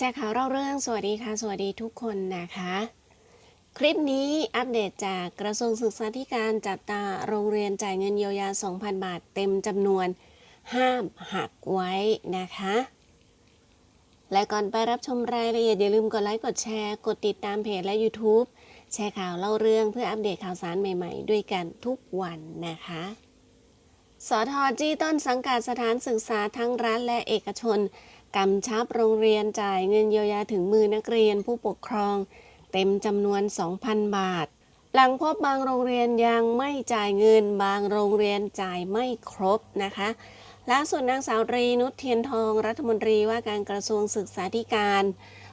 แจ้ข่าวเล่าเรื่องสวัสดีค่ะ สวัสดีทุกคนนะคะ คลิปนี้อัปเดตจากกระทรวงศึกษาธิการจับตาโรงเรียนจ่ายเงินเยียวยา 2,000 บาทเต็มจำนวนห้ามหักไว้นะคะ และก่อนไปรับชมรายละเอียดอย่าลืมกดไลค์กดแชร์ กดติดตามเพจและ YouTube แชร์ข่าวเล่าเรื่องเพื่ออัปเดตข่าวสารใหม่ ๆ ด้วยกันทุกวันนะคะ สทจี้ต้นสังกัดสถานศึกษาทั้งรัฐและเอกชน กำชับโรงเรียนจ่ายเงินเยียวยาถึงมือนักเรียนผู้ปกครอง เต็มจำนวน 2,000 บาท หลังพบบางโรงเรียนยังไม่จ่ายเงินบางโรงเรียนจ่ายไม่ครบนะคะล่าสุดนางสาวตรีนุชเทียนทองรัฐมนตรีว่าการกระทรวงศึกษาธิการ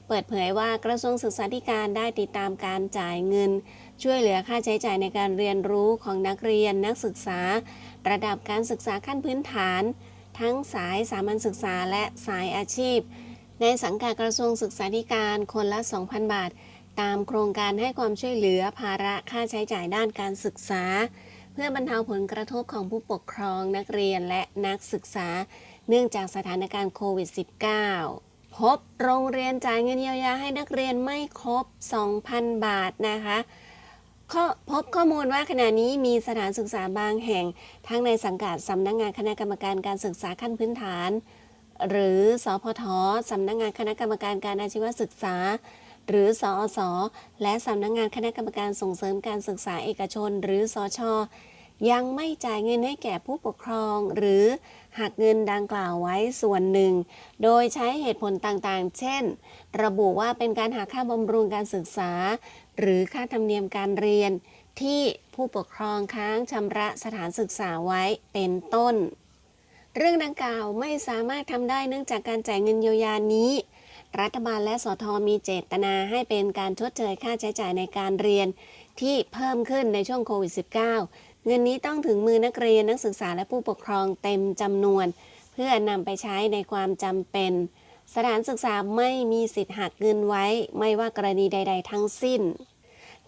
เปิดเผยว่ากระทรวงศึกษาธิการได้ติดตามการจ่ายเงิน ช่วยเหลือค่าใช้จ่ายในการเรียนรู้ของนักเรียนนักศึกษา ระดับการศึกษาขั้นพื้นฐาน ทั้งสายสามัญศึกษาและสายอาชีพ ในสังกัดกระทรวงศึกษาธิการคนละ 2,000 บาท ตามโครงการให้ความช่วยเหลือภาระค่าใช้จ่ายด้านการศึกษา เพื่อบรรเทาผลกระทบของผู้ปกครองนักเรียนและนักศึกษา เนื่องจากสถานการณ์โควิด -19 พบโรงเรียนจ่ายเงินเยียวยาให้นักเรียนไม่ครบ 2,000 บาทนะคะพบข้อมูลว่าขณะนี้มีสถานศึกษาบางแห่ง ทั้งในสังกัดสำนักงงานคณะกรรมการการศึกษาขั้นพื้นฐาน หรือสพทสำนักงงานคณะกรรมการการอาชีวศึกษา หรือสอสและสำนักงงานคณะกรรมการส่งเสริมการศึกษาเอกชน หรือสอช ยังไม่จ่ายเงินให้แก่ผู้ปกครอง หรือหักเงินดังกล่าวไว้ส่วนหนึ่ง โดยใช้เหตุผลต่างๆ เช่น ระบุว่าเป็นการหักค่าบำรุงการศึกษา หรือค่าธรรมเนียมการเรียน ที่ผู้ปกครองค้างชำระสถานศึกษาไว้เป็นต้น เรื่องดังกล่าวไม่สามารถทำได้เนื่องจากการจ่ายเงินเยียวยานี้รัฐบาลและสทมีเจตนาให้เป็นการชดเชยค่าใช้จ่ายในการเรียนที่เพิ่มขึ้นในช่วงโควิด -19 เงินนี้ต้องถึงมือนักเรียนนักศึกษาและผู้ปกครองเต็มจำนวน เพื่อนำไปใช้ในความจำเป็น สถานศึกษาไม่มีสิทธิ์หักเงินไว้ ไม่ว่ากรณีใด ๆ ทั้งสิ้น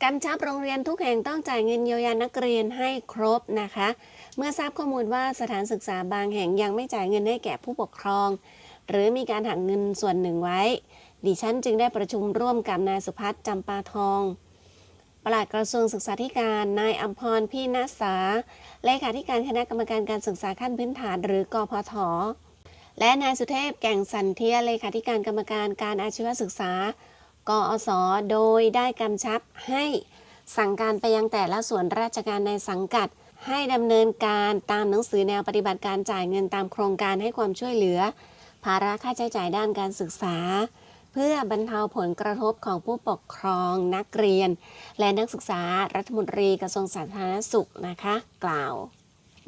กำชับโรงเรียนทุกแห่งต้องจ่ายเงินเยียวยานักเรียนให้ครบนะคะ เมื่อทราบข้อมูลว่าสถานศึกษาบางแห่งยังไม่จ่ายเงินให้แก่ผู้ปกครอง หรือมีการหักเงินส่วนหนึ่งไว้ ดิฉันจึงได้ประชุมร่วมกับนายสุพัฒน์จำปาทอง ปลัดกระทรวงศึกษาธิการ นายอัมพรพี่นัสสา เลขาธิการคณะกรรมการการศึกษาขั้นพื้นฐานหรือกพทและนายสุเทพแก่งสันเทียเลขาธิการกรรมการการอาชีวศึกษากอสโดยได้กำชับให้สั่งการไปยังแต่ละส่วนราชการในสังกัด ให้ดำเนินการตามหนังสือแนวปฏิบัติการจ่ายเงินตามโครงการให้ความช่วยเหลือ ภาระค่าใช้จ่ายด้านการศึกษา เพื่อบรรเทาผลกระทบของผู้ปกครองนักเรียน และนักศึกษารัฐมนตรีกระทรวงสาธารณสุขนะคะ กล่าว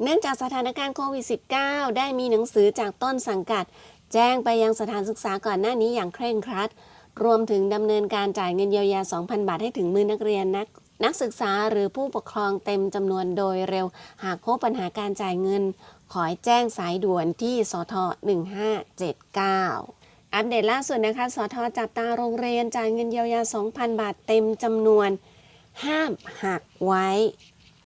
เนื่องจากสถานการณ์โควิด -19 ได้มีหนังสือจากต้นสังกัด แจ้งไปยังสถานศึกษาก่อนหน้านี้อย่างเคร่งครัด รวมถึงดำเนินการจ่ายเงินเยียวยา 2,000 บาทให้ถึงมือนักเรียนนักนักศึกษาหรือผู้ปกครองเต็มจำนวนโดยเร็ว หากพบปัญหาการจ่ายเงิน ขอให้แจ้งสายด่วนที่สท 1579 อัปเดตล่าสุดนะคะ สทจับตาโรงเรียนจ่ายเงินเยียวยา 2,000 บาทเต็มจำนวน ห้ามหักไว้